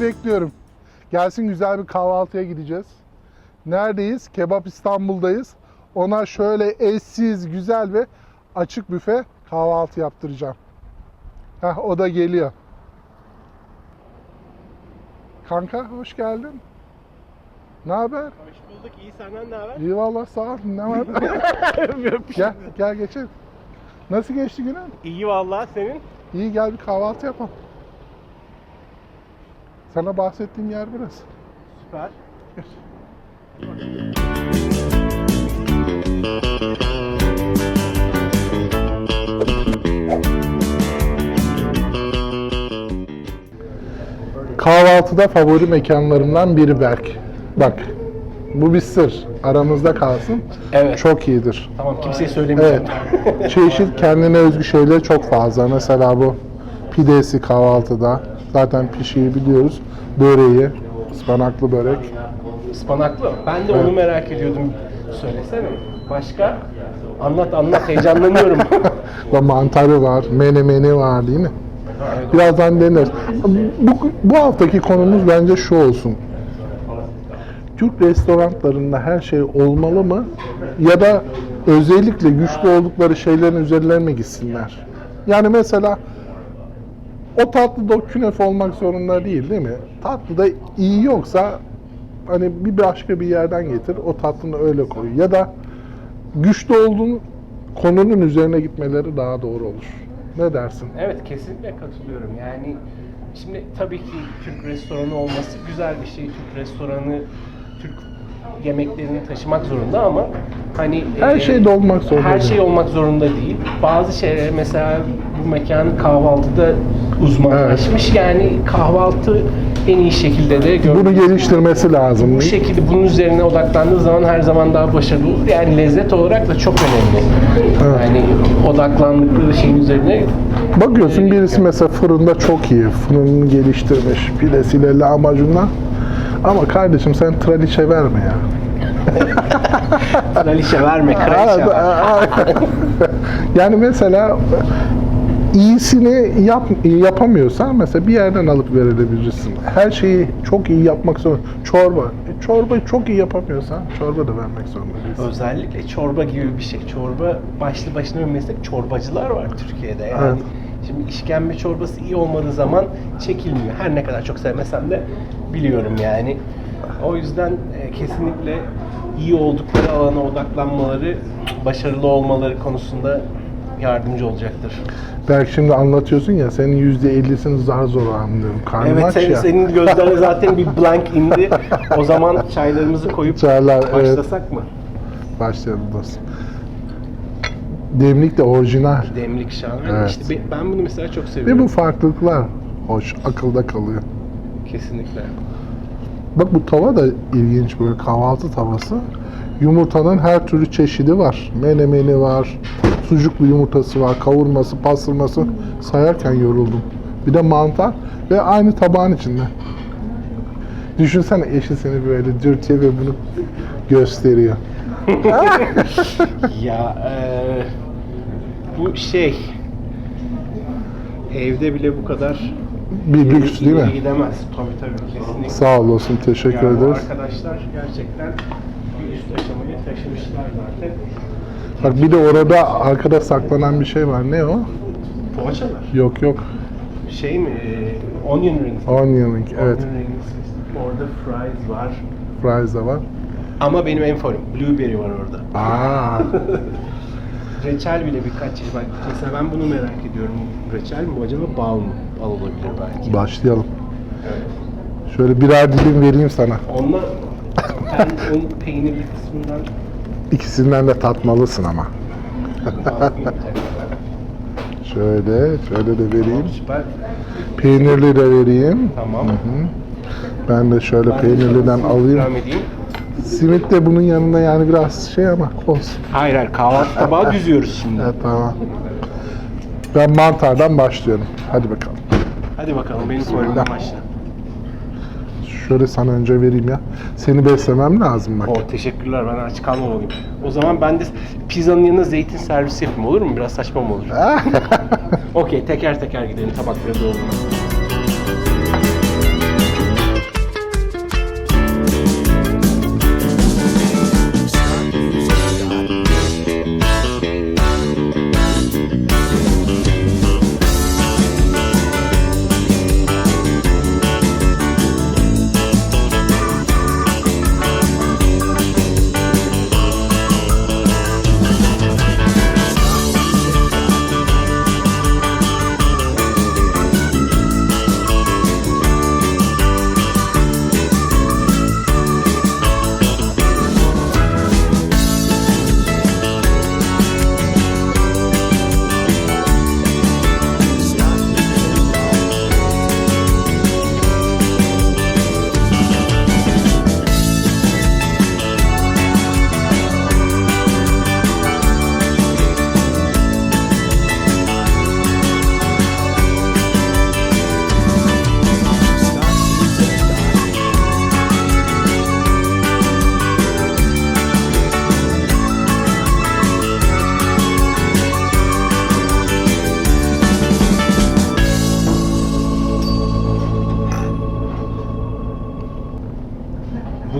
Belki bekliyorum. Gelsin güzel bir kahvaltıya gideceğiz. Neredeyiz? Kebap İstanbul'dayız. Ona şöyle eşsiz, güzel ve açık büfe kahvaltı yaptıracağım. Heh, o da geliyor. Kanka hoş geldin. Ne haber? Hoş bulduk. İyi senden ne haber? İyi valla sağ ol. Ne var? gel, gel geçelim. Nasıl geçti günün? İyi vallahi senin. İyi gel bir kahvaltı yapalım. Sana bahsettiğim yer burası. Süper. Kahvaltıda favori mekanlarımdan biri Berk. Bak bu bir sır. Aramızda kalsın. Evet. Çok iyidir. Tamam kimseye söylemeyeceğim. Evet. Çeşit kendine özgü şeyleri çok fazla. Mesela bu pidesi kahvaltıda. Zaten pişiyi biliyoruz. Böreği, ıspanaklı börek. Ispanaklı. Ben de onu merak ediyordum. Söylesene. Başka? Anlat anlat heyecanlanıyorum. Ve mantarı var, menemeni var değil mi? Birazdan deneriz. Bu, bu haftaki konumuz bence şu olsun. Türk restoranlarında her şey olmalı mı? Ya da özellikle güçlü oldukları şeylerin üzerlerine mi gitsinler? Yani mesela o tatlı da künefe olmak zorunda değil değil mi? Tatlı da iyi yoksa hani bir başka bir yerden getir o tatlını öyle koy. Ya da güçlü olduğun konunun üzerine gitmeleri daha doğru olur. Ne dersin? evet kesinlikle katılıyorum. Yani şimdi tabii ki Türk restoranı olması güzel bir şey. Türk restoranı Türk yemeklerini taşımak zorunda ama hani Her e, şey de olmak zorunda Her değil. şey olmak zorunda değil. Bazı şeyler mesela bu mekan kahvaltıda uzmanlaşmış. Yani kahvaltı en iyi şekilde de Bunu gördüğünüz geliştirmesi lazım. bu şekilde bunun üzerine odaklandığı zaman her zaman daha başarılı olur. Yani lezzet olarak da çok önemli. Evet. Yani odaklandıkları şeyin üzerine Bakıyorsun birisi mesela fırında çok iyi. Fırını geliştirmiş pidesiyle lahmacunla. Ama kardeşim sen traliçe verme ya. kraliçe verme, kraliçe ver. yani mesela iyisini yap, yapamıyorsan mesela bir yerden alıp verebilirsin. Her şeyi çok iyi yapmak zorunda. Çorba. E, çorbayı çok iyi yapamıyorsan çorba da vermek zorunda değilsin. Özellikle çorba gibi bir şey. Çorba başlı başına bir meslek. Çorbacılar var Türkiye'de. Yani Evet. şimdi işkembe çorbası iyi olmadığı zaman çekilmiyor. Her ne kadar çok sevmesem de biliyorum yani. O yüzden e, kesinlikle iyi oldukları alana odaklanmaları, başarılı olmaları konusunda yardımcı olacaktır. Belki şimdi anlatıyorsun ya senin yüzde ellisini zar zor anlıyorum. Karnım Evet aç senin, ya. senin gözlerine zaten bir blank indi. O zaman çaylarımızı koyup Çaylar, evet. başlasak mı? Başlayalım dostum. Demlik de orijinal. Demlik şahane. Evet. İşte be- ben bunu mesela çok Ve seviyorum. bu farklılıklar hoş, akılda kalıyor. Kesinlikle. Bak bu tava da ilginç böyle kahvaltı tavası. Yumurtanın her türlü çeşidi var. Menemeni var, sucuklu yumurtası var, kavurması, pastırması sayarken yoruldum. Bir de mantar ve aynı tabağın içinde. Düşünsene eşi seni böyle dürtüyor ve bunu gösteriyor. Ya eee, bu şey evde bile bu kadar Bir lüks değil mi? gidemez. Tabii tabii kesinlikle. Sağ olasın, teşekkür Yani ederiz. arkadaşlar gerçekten üst aşamayı taşımışlar zaten. Bak bir de orada arkada saklanan bir şey var. Ne o? Poğaçalar. Yok yok. Şey mi? Ee, onion rings. Onion ring, evet. Onion rings. Orada fries var. Fries de var. Ama benim en favorim blueberry var orada. Aa, Reçel bile birkaç çeşit. Bak mesela ben bunu merak ediyorum. Reçel mi acaba bal mı? Bal olabilir belki. başlayalım. Evet. Şöyle birer dilim vereyim sana. Onunla ben onun peynirli kısmından İkisinden de tatmalısın ama. Şöyle, şöyle de vereyim. Süper. Peynirli de vereyim. Tamam. Hı. Ben de şöyle Ben de peynirliden sana alayım. ikram edeyim. Simit de bunun yanında yani biraz şey ama olsun. Hayır hayır kahvaltı tabağı düzüyoruz şimdi. Evet tamam. Ben mantardan başlıyorum. Hadi bakalım. Hadi bakalım benim favorimden başla. Şöyle sana önce vereyim ya. Seni beslemem lazım bak. O teşekkürler ben aç kalmamalıyım. O zaman ben de pizzanın yanına zeytin servisi yapayım olur mu? Biraz saçma mı olur? Okey teker teker gidelim tabakları doldurmak.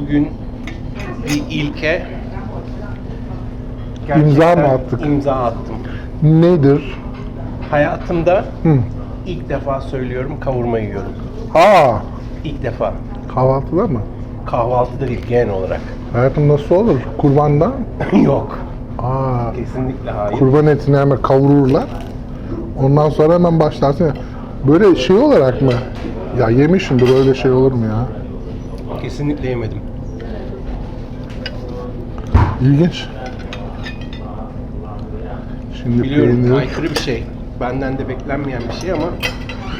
Bugün bir ilke İmza mı attık? imza attım. Nedir? Hayatımda Hı. ilk defa söylüyorum kavurma yiyorum. Aa, İlk defa. kahvaltıda mı? Kahvaltıda değil genel olarak. Hayatım nasıl olur? Kurbandan? Yok. Aa, Kesinlikle hayır. kurban etini hemen kavururlar. Ondan sonra hemen başlarsın. Böyle şey olarak mı? Ya yemişimdir öyle şey olur mu ya? Kesinlikle yemedim. İlginç. Şimdi Biliyorum peynir. aykırı bir şey. Benden de beklenmeyen bir şey ama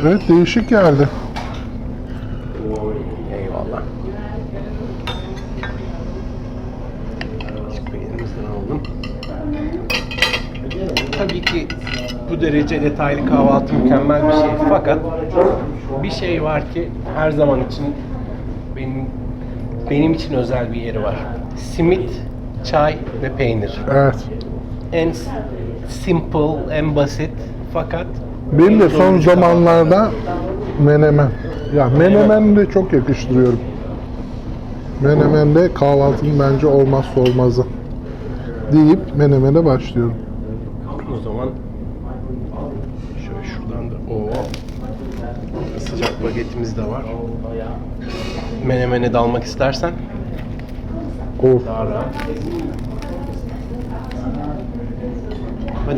Evet değişik geldi. eyvallah. Şu peynirimizden aldım. Tabii ki bu derece detaylı kahvaltı mükemmel bir şey. Fakat bir şey var ki her zaman için benim benim için özel bir yeri var. Simit, çay ve peynir. Evet. En simple, en basit fakat Benim de son zamanlarda menemen. Ya menemen de çok yakıştırıyorum. Menemen de kahvaltının bence olmazsa olmazı. Deyip menemene başlıyorum. O zaman şöyle şuradan da o sıcak bagetimiz de var. Menemene dalmak istersen Of.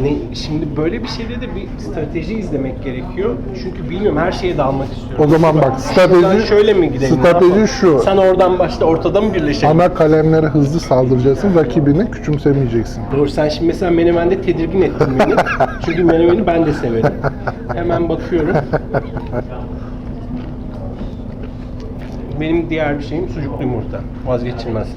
Ne, şimdi böyle bir şeyde de bir strateji izlemek gerekiyor. Çünkü bilmiyorum her şeye dalmak istiyorum. O zaman bak Şuradan strateji şöyle mi gidelim? strateji şu. Sen oradan başla ortada mı birleşelim? Ana kalemlere hızlı saldıracaksın, rakibini küçümsemeyeceksin. Doğru sen şimdi mesela menemende tedirgin ettin beni. Çünkü menemeni ben de severim. Hemen bakıyorum. Benim diğer bir şeyim sucuklu yumurta. Vazgeçilmez.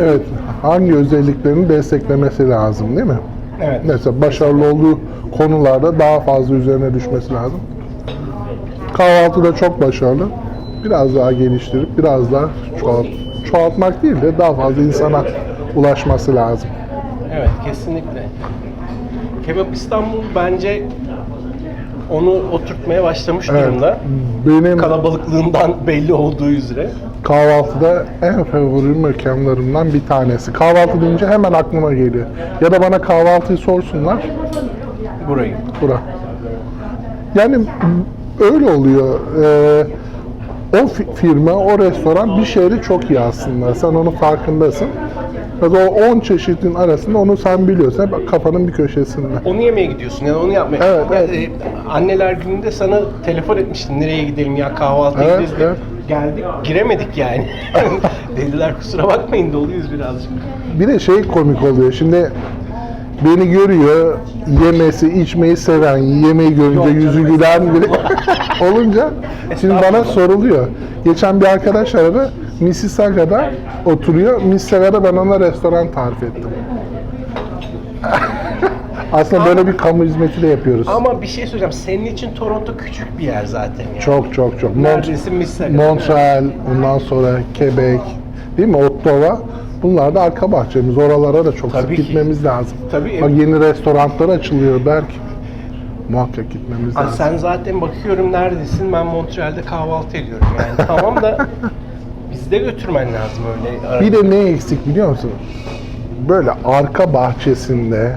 Evet, hangi özelliklerini desteklemesi lazım değil mi? Evet. Mesela başarılı olduğu konularda daha fazla üzerine düşmesi lazım. Kahvaltıda çok başarılı. Biraz daha geliştirip biraz daha çoğalt, çoğaltmak değil de daha fazla insana ulaşması lazım. Evet kesinlikle. Kebap İstanbul bence onu oturtmaya başlamış Evet. durumda. Benim Kalabalıklığından belli olduğu üzere. kahvaltıda en favori mekanlarımdan bir tanesi. Kahvaltı deyince hemen aklıma geliyor. Ya da bana kahvaltıyı sorsunlar. Burayı. Bura. Yani öyle oluyor. Ee, o fi- firma, o restoran bir şehri çok iyi aslında. Sen onun farkındasın. Mesela o 10 çeşitin arasında onu sen biliyorsun. Bak kafanın bir köşesinde. Onu yemeye gidiyorsun yani onu yapmaya. Evet, evet. e, anneler gününde sana telefon etmiştim. Nereye gidelim ya kahvaltıya Evet, gideriz evet. Geldik giremedik yani. Dediler kusura bakmayın doluyuz birazcık. Bir de şey komik oluyor. Şimdi beni görüyor, yemesi, içmeyi seven, yemeği görünce Yok yüzü gülen biri olunca şimdi bana soruluyor. Geçen bir arkadaş aradı, Mississauгa'da oturuyor. Mississauгa'da ben ona restoran tarif ettim. Aslında böyle bir kamu hizmeti de yapıyoruz. Ama bir şey söyleyeceğim. Senin için Toronto küçük bir yer zaten yani. Çok çok çok. Neredeyse Mississauga. Montreal, ondan sonra Quebec, değil mi? Ottawa. Bunlar da arka bahçemiz. Oralara da çok Tabii sık ki. gitmemiz lazım. Tabii. Bak yeni restoranlar açılıyor belki. Muhakkak gitmemiz Ay, lazım. sen zaten bakıyorum neredesin? Ben Montreal'de kahvaltı ediyorum yani. tamam da de götürmen lazım öyle. arada. Bir de ne eksik biliyor musun? Böyle arka bahçesinde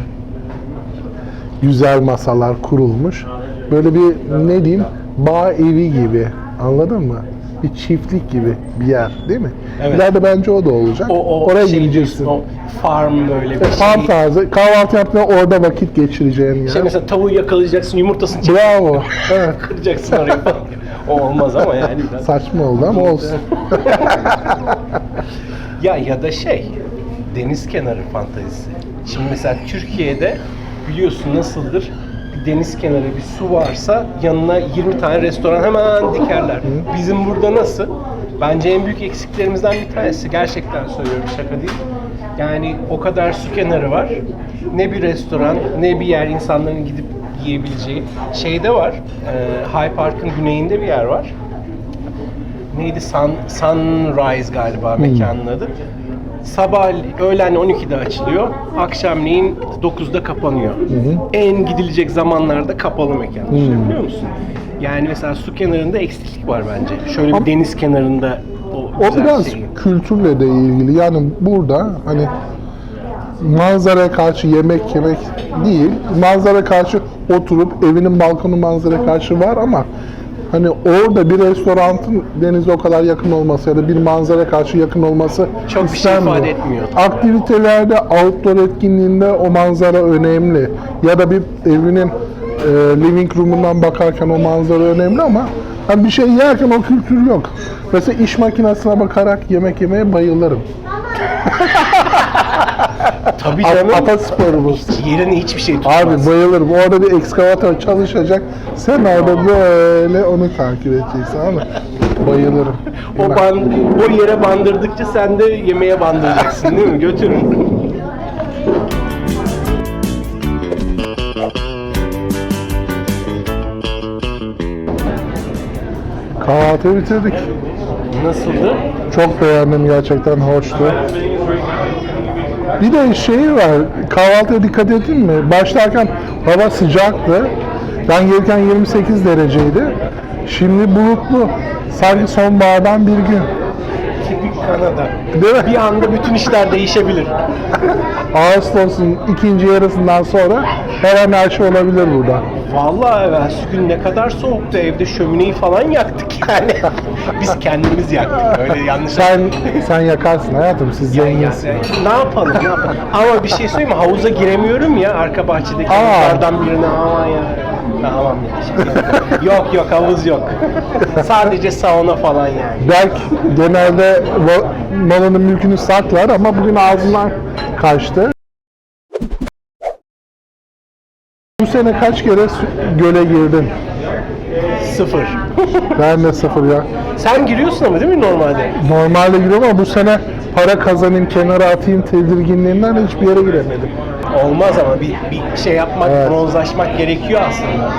güzel masalar kurulmuş. Böyle bir ne diyeyim bağ evi gibi. Anladın mı? Bir çiftlik gibi bir yer değil mi? Evet. İleride bence o da olacak. o, o Oraya şey gideceksin. O farm böyle bir E, Farm şey. tarzı. Kahvaltı yaptığında orada vakit geçireceğin yer. Şey mesela tavuğu yakalayacaksın, yumurtasını çekip Bravo. Evet. kıracaksın oraya falan. Olmaz ama yani biraz. Saçma oldu ama olsun. Ya ya da şey, deniz kenarı fantazisi. Şimdi mesela Türkiye'de biliyorsun nasıldır? Bir deniz kenarı bir su varsa yanına 20 tane restoran hemen dikerler. Bizim burada nasıl? Bence en büyük eksiklerimizden bir tanesi. Gerçekten söylüyorum şaka değil. Yani o kadar su kenarı var. Ne bir restoran, ne bir yer insanların gidip yiyebileceği. Şeyde var, e, High Park'ın güneyinde bir yer var neydi Sun, Sunrise galiba mekanın adı. Sabah öğlen 12'de açılıyor. Akşamleyin 9'da kapanıyor. En gidilecek zamanlarda kapalı mekan. Düşünebiliyor musun? Yani mesela su kenarında eksiklik var bence. Şöyle bir deniz kenarında o, O güzel biraz şey. kültürle de ilgili. Yani burada hani manzaraya karşı yemek yemek değil, manzara karşı oturup evinin balkonu manzara karşı var ama hani orada bir restoranın denize o kadar yakın olması ya da bir manzara karşı yakın olması Çok bir şey ifade etmiyor. Aktivitelerde, outdoor etkinliğinde o manzara önemli. Ya da bir evinin e, living room'undan bakarken o manzara önemli ama hani bir şey yerken o kültür yok. Mesela iş makinesine bakarak yemek yemeye bayılırım. Tabii canım. Atasporumuz. Yerine hiçbir şey tutmaz. Abi bayılırım. Orada bir ekskavatör çalışacak. Sen orada böyle onu takip edeceksin ama bayılırım. o, ban, o yere bandırdıkça sen de yemeğe bandıracaksın değil mi? Götür. Kahvaltıyı bitirdik. Nasıldı? Çok beğendim gerçekten hoştu. Bir de şey var, kahvaltıya dikkat ettin mi? Başlarken hava sıcaktı. Ben gelirken 28 dereceydi. Şimdi bulutlu. Sanki sonbahardan bir gün. Kanada. Değil mi? Bir anda bütün işler değişebilir. Ağustos'un ikinci yarısından sonra her an her şey olabilir burada. Vallahi evvelsi gün ne kadar soğuktu evde şömineyi falan yaktık yani. Biz kendimiz yaktık öyle yanlış Sen sen yakarsın hayatım, siz zenginsiniz. ne yapalım ne yapalım. Ama bir şey söyleyeyim mi havuza giremiyorum ya arka bahçedeki havuzlardan birine aman ya. Tamam ya. şimdi yok. yok havuz yok. Sadece sauna falan yani. Berk genelde malının mülkünü saklar ama bugün ağzından kaçtı. Bu sene kaç kere göle girdin? Sıfır. Ben de sıfır ya. Sen giriyorsun ama değil mi normalde? Normalde giriyorum ama bu sene para kazanayım, kenara atayım tedirginliğinden hiçbir yere giremedim. Olmaz ama bir, bir şey yapmak, Evet. bronzlaşmak gerekiyor aslında.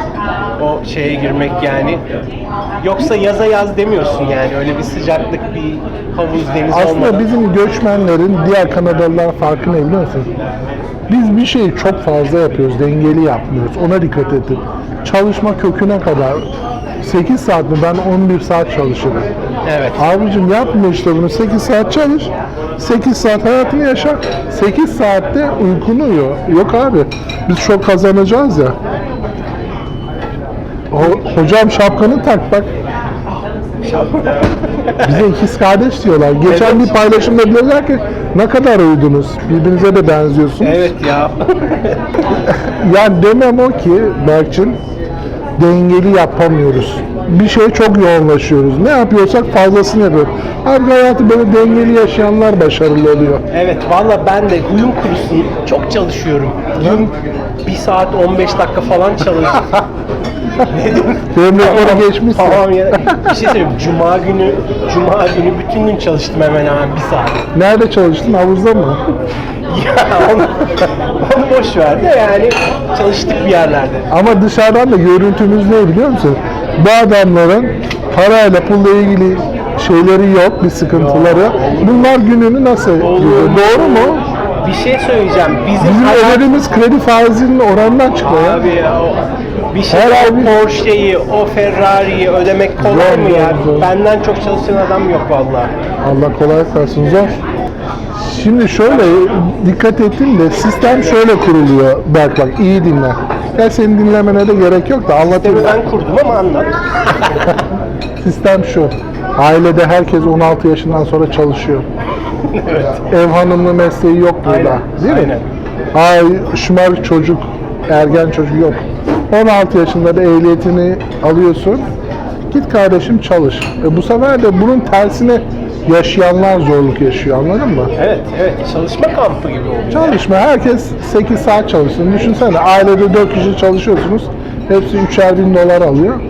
O şeye girmek yani. Yoksa yaza yaz demiyorsun yani. Öyle bir sıcaklık, bir havuz, deniz Aslında olmadan. bizim göçmenlerin diğer Kanadalılar farkı ne biliyor musun? Biz bir şeyi çok fazla yapıyoruz, dengeli yapmıyoruz. Ona dikkat edin. Çalışma köküne kadar 8 saat mi? Ben 11 saat çalışırım. Evet. Abicim yapma işte bunu. 8 saat çalış. 8 saat hayatını yaşa. 8 saatte uykunu uyuyor. Yok abi. Biz çok kazanacağız ya. Ho- hocam şapkanı tak bak. Bize ikiz kardeş diyorlar. Geçen bir paylaşımda diyorlar ki ne kadar uydunuz. Birbirinize de benziyorsunuz. Evet ya. Yani demem o ki Berk'cim dengeli yapamıyoruz. Bir şeye çok yoğunlaşıyoruz. Ne yapıyorsak fazlasını yapıyoruz. Abi hayatı böyle dengeli yaşayanlar başarılı oluyor. Evet valla ben de huyum kurusun çok çalışıyorum. Gün 1 saat 15 dakika falan diyorsun? Benim rekoru geçmişsin. Tamam ya. Bir şey söyleyeyim. Cuma günü, Cuma günü bütün gün çalıştım hemen hemen bir saat. Nerede çalıştın? Havuzda mı? Ya onu, onu boş ver de yani çalıştık bir yerlerde. Ama dışarıdan da görüntümüz ne biliyor musun? Bu adamların parayla pulla ilgili şeyleri yok, bir sıkıntıları. Bunlar gününü nasıl görüyor? Doğru mu? Bir şey söyleyeceğim. Bizim, Bizim hayat- öderimiz kredi faizinin oranından çıkıyor. ya. Abi ya o bir şey Her o abi- Porsche'yi, o Ferrari'yi ödemek kolay Zor, mı zor, ya? zor. Benden çok çalışan adam yok vallahi. Allah kolaylık versin zor. Şimdi şöyle dikkat ettim de sistem şöyle kuruluyor Berk bak iyi dinle. Ya senin dinlemene de gerek yok da anlatayım. Tabii ben kurdum ama anlat. Sistem şu. Ailede herkes 16 yaşından sonra çalışıyor. Ev hanımlı mesleği yok burada. Aynen, Değil mi? Ay şımarık çocuk, ergen çocuk yok. 16 yaşında da ehliyetini alıyorsun. Git kardeşim çalış. E bu sefer de bunun tersine yaşayanlar zorluk yaşıyor anladın mı? Evet, evet. Çalışma kampı gibi oluyor. Çalışma. Herkes 8 saat çalışsın. Düşünsene ailede 4 kişi çalışıyorsunuz. Hepsi 3'er bin dolar alıyor.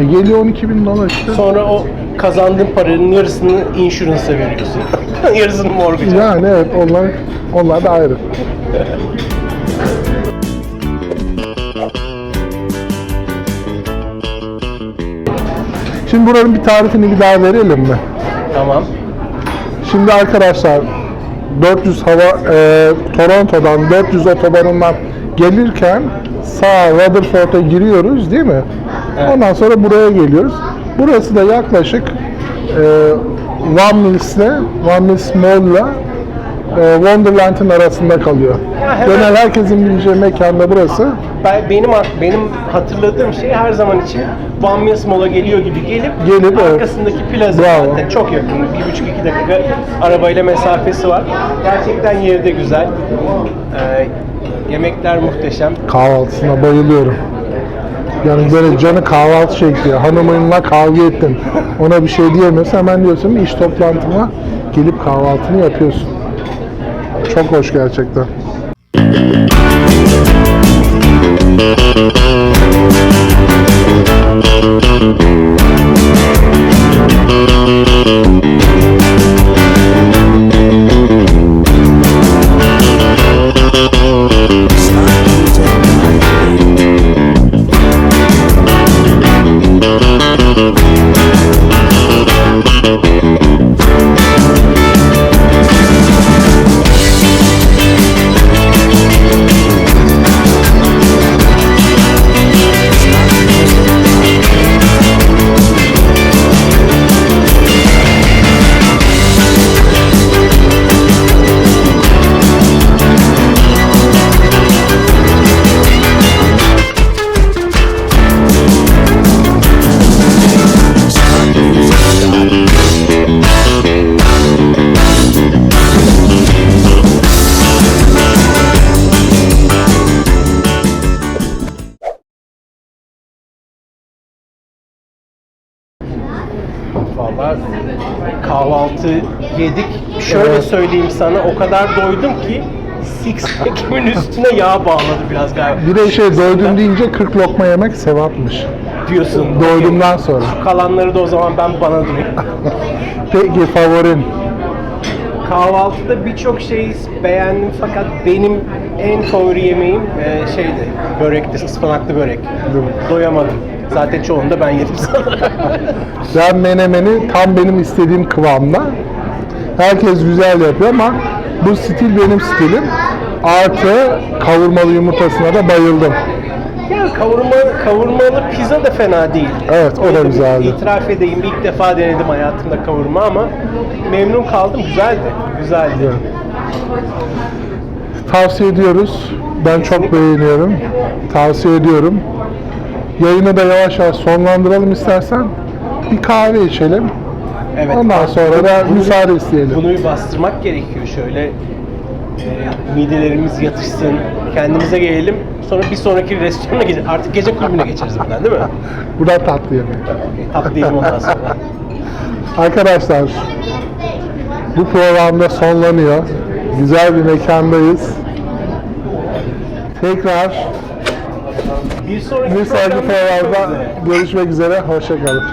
E geliyor 12 bin dolar işte. Sonra o kazandığın paranın yarısını insurance'a veriyorsun. yarısını mortgage'a. Yani evet onlar onlar da ayrı. Şimdi buranın bir tarifini bir daha verelim mi? Tamam. Şimdi arkadaşlar 400 hava e, Toronto'dan 400 otobanından gelirken sağ Rutherford'a giriyoruz değil mi? Ondan sonra buraya geliyoruz. Burası da yaklaşık e, One Mills'le One Mills Mall'la e, Wonderland'in arasında kalıyor. Ya hemen- Genel herkesin bileceği mekanda burası. Ben, benim benim hatırladığım şey her zaman için Mills Mall'a geliyor gibi gelip, Gelip, evet. arkasındaki plaza Bravo. zaten çok yakın. Bir buçuk iki dakika arabayla mesafesi var. Gerçekten yeri de güzel. Ee, yemekler muhteşem. Kahvaltısına bayılıyorum. Yani böyle canı kahvaltı çekti. Hanımınla kavga ettin. Ona bir şey diyemiyorsun. Hemen diyorsun iş toplantıma gelip kahvaltını yapıyorsun. Çok hoş gerçekten. Vallahi kahvaltı yedik. Şöyle Evet. söyleyeyim sana o kadar doydum ki six pack'imin üstüne yağ bağladı biraz galiba. Bir de şey doydum deyince 40 lokma yemek sevapmış. diyorsun. Doydumdan sonra. Kalanları da o zaman ben bana durayım. Peki favorin? Kahvaltıda birçok şey beğendim fakat benim en favori yemeğim e, şeydi, börekti, ıspanaklı börek. Doyamadım. Zaten çoğunu da ben yedim sana. Ben menemeni tam benim istediğim kıvamda. Herkes güzel yapıyor ama bu stil benim stilim. Artı kavurmalı yumurtasına da bayıldım. Yani kavurma, kavurmalı pizza da fena değil. Evet, o da Onu güzeldi. İtiraf edeyim ilk defa denedim hayatımda kavurma ama memnun kaldım. Güzeldi. Güzeldi. Tavsiye ediyoruz. Ben çok beğeniyorum. Tavsiye ediyorum. Yayını da yavaş yavaş sonlandıralım istersen. Bir kahve içelim. Evet. Ondan sonra da müsaade isteyelim. Bunu bir bastırmak gerekiyor şöyle e, midelerimiz yatışsın, kendimize gelelim. Sonra bir sonraki restorana geçelim. Artık gece kulübüne geçeriz buradan değil mi? Buradan tatlı yemek. Okey, Tatlayalım ondan sonra. Arkadaşlar bu programda sonlanıyor. Güzel bir mekandayız. Tekrar Bir sonraki, bir sonraki programda görüşmek üzere. Hoşçakalın.